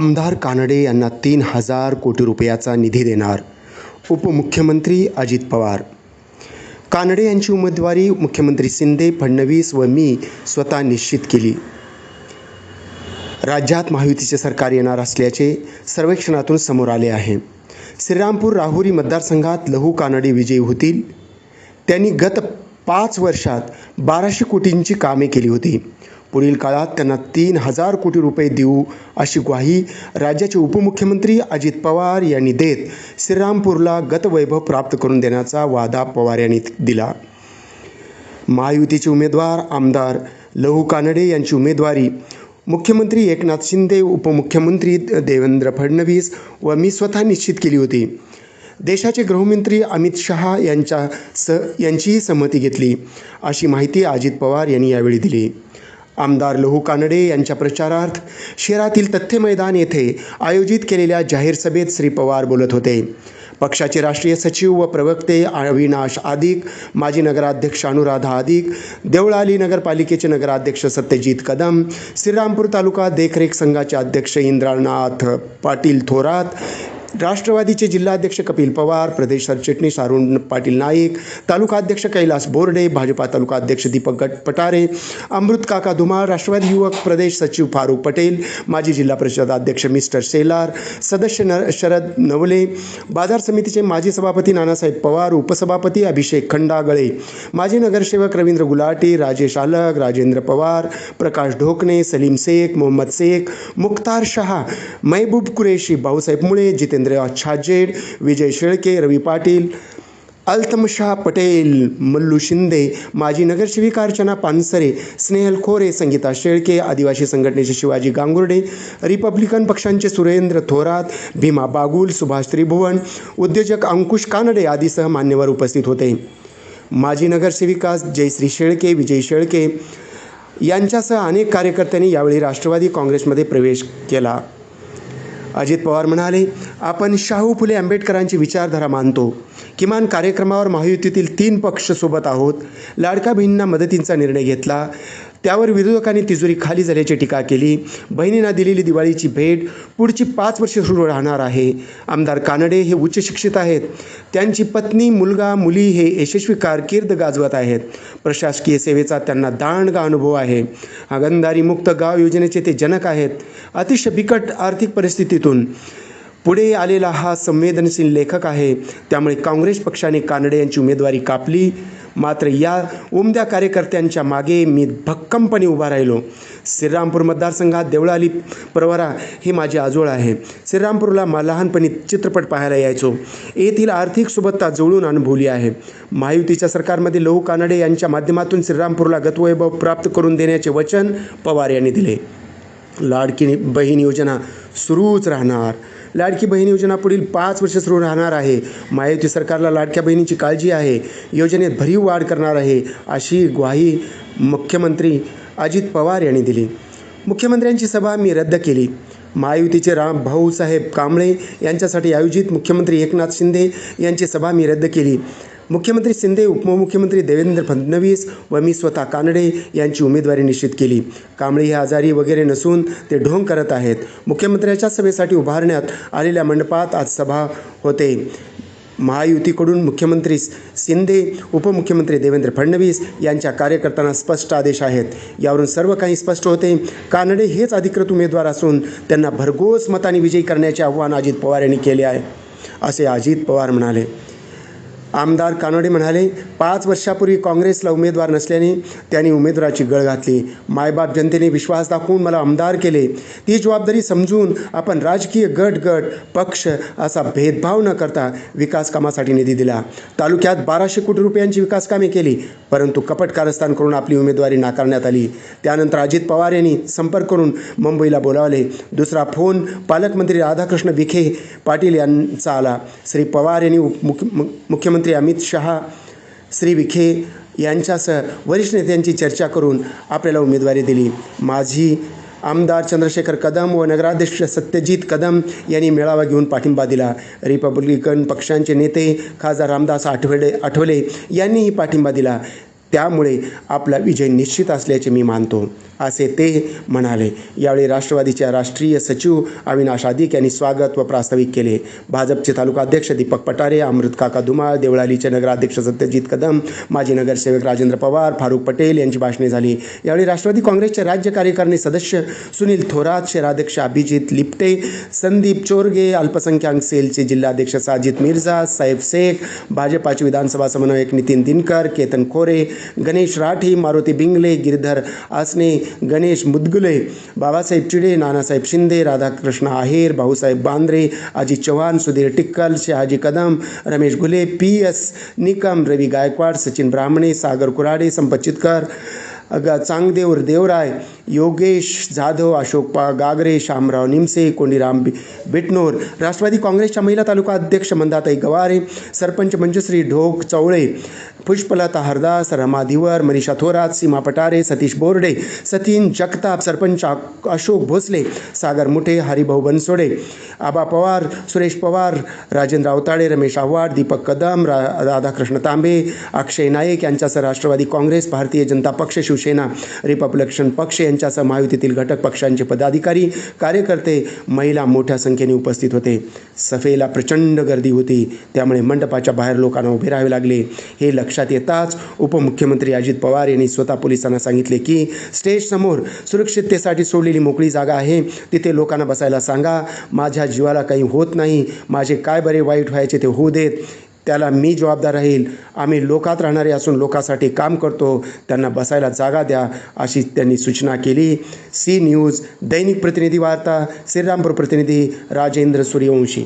आमदार कानडे यांना तीन हजार कोटी रुपयाचा निधी देणार उपमुख्यमंत्री अजित पवार. कानडे यांची उमेदवारी मुख्यमंत्री शिंदे फडणवीस व मी स्वतः निश्चित केली. राज्यात महायुतीचे सरकार येणार असल्याचे सर्वेक्षणातून समोर आले आहे. श्रीरामपूर राहुरी मतदारसंघात लहू कानडे विजयी होतील. त्यांनी गत पाच वर्षात बाराशे कोटींची कामे केली होती. पुढील काळात त्यांना तीन हजार कोटी रुपये देऊ अशी ग्वाही राज्याचे उपमुख्यमंत्री अजित पवार यांनी देत श्रीरामपूरला गतवैभव प्राप्त करून देण्याचा वादा पवार यांनी दिला. महायुतीचे उमेदवार आमदार लहू कानडे यांची उमेदवारी. मुख्यमंत्री एकनाथ शिंदे उपमुख्यमंत्री देवेंद्र फडणवीस व मी स्वतः निश्चित केली होती. देशाचे गृहमंत्री अमित शहा यांच्या स यांचीही संमती घेतली. अशी माहिती अजित पवार यांनी यावेळी दिली. आमदार लहू कानडे यांच्या प्रचारार्थ शहरातील तथ्य मैदान येथे आयोजित केलेल्या जाहीर सभेत श्री पवार बोलत होते. पक्षाचे राष्ट्रीय सचिव व प्रवक्ते अविनाश आदिक माजी नगराध्यक्ष अनुराधा आदिक देवळाली नगरपालिकेचे नगराध्यक्ष सत्यजित कदम श्रीरामपूर तालुका देखरेख संघाचे अध्यक्ष इंद्रनाथ पाटील थोरात राष्ट्रवादीचे जिल्हाध्यक्ष कपिल पवार प्रदेश सरचिटणीस अरुण पाटील नाईक तालुका अध्यक्ष कैलास बोर्डे भाजपा तालुका अध्यक्ष दीपक गट पटारे अमृत काका धुमाळ राष्ट्रवादी युवक प्रदेश सचिव फारूक पटेल माजी जिल्हा परिषद अध्यक्ष मिस्टर शेलार सदस्य न शरद नवले बाजार समितीचे माजी सभापती नानासाहेब पवार उपसभापती अभिषेक खंडागळे माजी नगरसेवक रवींद्र गुलाटी राजेश आलग राजेंद्र पवार प्रकाश ढोकणे सलीम शेख मोहम्मद शेख मुख्तार शहा महबूब कुरेशी भाऊसाहेब मुळे जितेंद्र छाजेड विजय शेळके रवी पाटील अल्तमशाह पटेल मल्लू शिंदे माजी नगरसेविका अर्चना पानसरे स्नेहल खोरे संगीता शेळके आदिवासी संघटनेचे शिवाजी गांगुर्डे रिपब्लिकन पक्षांचे सुरेंद्र थोरात भीमा बागुल सुभाष त्रिभुवन उद्योजक अंकुश कानडे आदीसह मान्यवर उपस्थित होते. माजी नगरसेविका जयश्री शेळके विजय शेळके यांच्यासह अनेक कार्यकर्त्यांनी यावेळी राष्ट्रवादी काँग्रेसमध्ये प्रवेश केला. अजित पवार म्हणाले आपण शाहू फुले आंबेडकरांची विचारधारा मानतो. किमान कार्यक्रमावर महायुतीतील तीन पक्ष सोबत आहोत. लाडका बहिणींना मदतींचा निर्णय घेतला. त्यावर विरोधकांनी तिजोरी खाली झाल्याची टीका केली. बहिणींना दिलेली दिवाळीची भेट पुढची पाच वर्षे सुरू राहणार आहे. आमदार कानडे हे उच्च शिक्षित आहेत. त्यांची पत्नी मुलगा मुली हे यशस्वी कारकीर्द गाजवत आहेत. प्रशासकीय सेवेचा त्यांना दांडगा अनुभव आहे. हागंदारी मुक्त गाव योजनेचे ते जनक आहेत. अतिशय बिकट आर्थिक परिस्थितीतून पुढे आलेला हा संवेदनशील लेखक आहे. त्यामुळे काँग्रेस पक्षाने कानडे यांची उमेदवारी कापली. मात्र या उमद्या कार्यकर्त्यांच्या मागे मी भक्कमपणे उभा राहिलो. श्रीरामपूर मतदारसंघात देवळाली प्रवरा हे माझे आजोळ आहे. श्रीरामपूरला मा लहानपणी चित्रपट पाहायला यायचो. येथील आर्थिक सुबत्ता जुळून अनुभवली आहे. महायुतीच्या सरकारमध्ये लहू कानडे यांच्या माध्यमातून श्रीरामपूरला गतवैभव प्राप्त करून देण्याचे वचन पवार यांनी दिले. लाडकी बहीण योजना सुरूच राहणार. लाडकी बहीण योजना पुढील पाच वर्ष सुरू राहणार आहे. महायुती सरकारला लाडक्या बहिणीची काळजी आहे. योजनेत भरीव वाढ करणार आहे अशी ग्वाही मुख्यमंत्री अजित पवार यांनी दिली. मुख्यमंत्र्यांची सभा मी रद्द केली. महायुतीचे राम भाऊसाहेब कांबळे यांच्यासाठी आयोजित मुख्यमंत्री एकनाथ शिंदे यांची सभा मी रद्द केली. मुख्यमंत्री शिंदे उपमुख्यमंत्री देवेंद्र फडणवीस व मी स्वतः कानडे यांची उमेदवारी निश्चित केली. कांबळे हे आजारी वगैरे नसून ते ढोंग करत आहेत. मुख्यमंत्र्यांच्या सभेसाठी उभारण्यात आलेल्या मंडपात आज सभा होते. महायुतीकडून मुख्यमंत्री शिंदे उपमुख्यमंत्री देवेंद्र फडणवीस यांच्या कार्यकर्त्यांना स्पष्ट आदेश आहेत. यावरून सर्व काही स्पष्ट होते. कानडे हेच अधिकृत उमेदवार असून त्यांना भरघोस मताने विजयी करण्याचे आव्हान अजित पवार यांनी केले आहे. असे अजित पवार म्हणाले. आमदार कानडे म्हणाले पाच वर्षापूर्वी काँग्रेसला उमेदवार नसल्याने त्यांनी उमेदवाराची गळ घातली. मायबाप जनतेने विश्वास दाखवून मला आमदार केले. ती जबाबदारी समजून आपण राजकीय गट गट पक्ष असा भेदभाव न करता विकास कामासाठी निधी दिला. तालुक्यात बाराशे कोटी रुपयांची विकास कामे केली परंतु कपट कारस्थान करून आपली उमेदवारी नाकारण्यात आली. त्यानंतर अजित पवार यांनी संपर्क करून मुंबईला बोलावले. दुसरा फोन पालकमंत्री राधाकृष्ण विखे पाटील यांचा आला. श्री पवार यांनी मुख्यमंत्री मुख्यमंत्री अमित शहा श्री विखे यांच्यासह वरिष्ठ नेत्यांची चर्चा करून आपल्याला उमेदवारी दिली. माझी आमदार चंद्रशेखर कदम व नगराध्यक्ष सत्यजित कदम यांनी मेळावा घेऊन पाठिंबा दिला. रिपब्लिकन पक्षांचे नेते खासदार रामदास आठवले आठवले यांनीही पाठिंबा दिला. त्यामुळे आपला विजय निश्चित असल्याचे मी मानतो असे ते म्हणाले. यावेळी राष्ट्रवादीच्या राष्ट्रीय सचिव अविनाश आदिक यांनी स्वागत व प्रास्ताविक केले. भाजपचे तालुका अध्यक्ष दीपक पटारे अमृत काका धुमाळ देवळालीचे नगराध्यक्ष सत्यजित कदम माजी नगरसेवक राजेंद्र पवार फारुख पटेल यांची भाषणे झाली. यावेळी राष्ट्रवादी काँग्रेसचे राज्य कार्यकारिणी सदस्य सुनील थोरात शहराध्यक्ष अभिजित लिप्टे संदीप चोरगे अल्पसंख्याक सेलचे जिल्हाध्यक्ष साजिद मिर्झा साहेब शेख भाजपाचे विधानसभा समन्वयक नितीन दिनकर केतन खोरे गणेश राठी मारुती बिंगले गिरधर आसने गणेश मुदगुले बाबासाहेब चिडे नानासाहेब शिंदे राधाकृष्ण आहेर भाऊसाहेब बांद्रे आजी चव्हाण सुधीर टिक्कल शहाजी कदम रमेश घुले पी एस निकम रवी गायकवाड सचिन ब्राह्मणे सागर कुराडे संपत चितकर ग चांगदेव देवराय योगेश जाधव अशोक पा गागरे शामराव निमसे कोंडीराम बि बिटनोर राष्ट्रवादी काँग्रेसच्या महिला तालुका अध्यक्ष मंदाताई गवारे सरपंच मंजुश्री ढोक चवळे पुष्पलता हरदास रमा धिवर मनीषा थोरात सीमा पटारे सतीश बोर्डे सतीन जगताप सरपंच अशोक भोसले सागर मुठे हरिभाऊ बनसोडे आबा पवार सुरेश पवार राजेंद्र अवताडे रमेश आव्हाड दीपक कदम रा राधाकृष्ण तांबे अक्षय नाईक यांच्यासह राष्ट्रवादी काँग्रेस भारतीय जनता पक्ष शिवसेना रिपब्लिकन पक्ष यांच्यासह महायुतीतील घटक पक्षांचे पदाधिकारी कार्यकर्ते महिला मोठ्या संख्येने उपस्थित होते. सफेला प्रचंड गर्दी होती. त्यामुळे मंडपाच्या बाहेर लोकांना उभे राहावे लागले. हे लक्षात येताच उपमुख्यमंत्री अजित पवार यांनी स्वतः पोलिसांना सांगितले की स्टेजसमोर सुरक्षिततेसाठी सोडलेली मोकळी जागा आहे. तिथे लोकांना बसायला सांगा. माझ्या जीवाला काही होत नाही. माझे काय बरे वाईट व्हायचे ते होऊ देत. त्याला मी जबाबदार राहील. आम्ही लोकात राहणारे असून लोकासाठी काम करतो. त्यांना बसायला जागा द्या अशी त्यांनी सूचना केली. सी न्यूज दैनिक प्रतिनिधी वार्ता श्रीरामपूर प्रतिनिधी राजेंद्र सूर्यवंशी.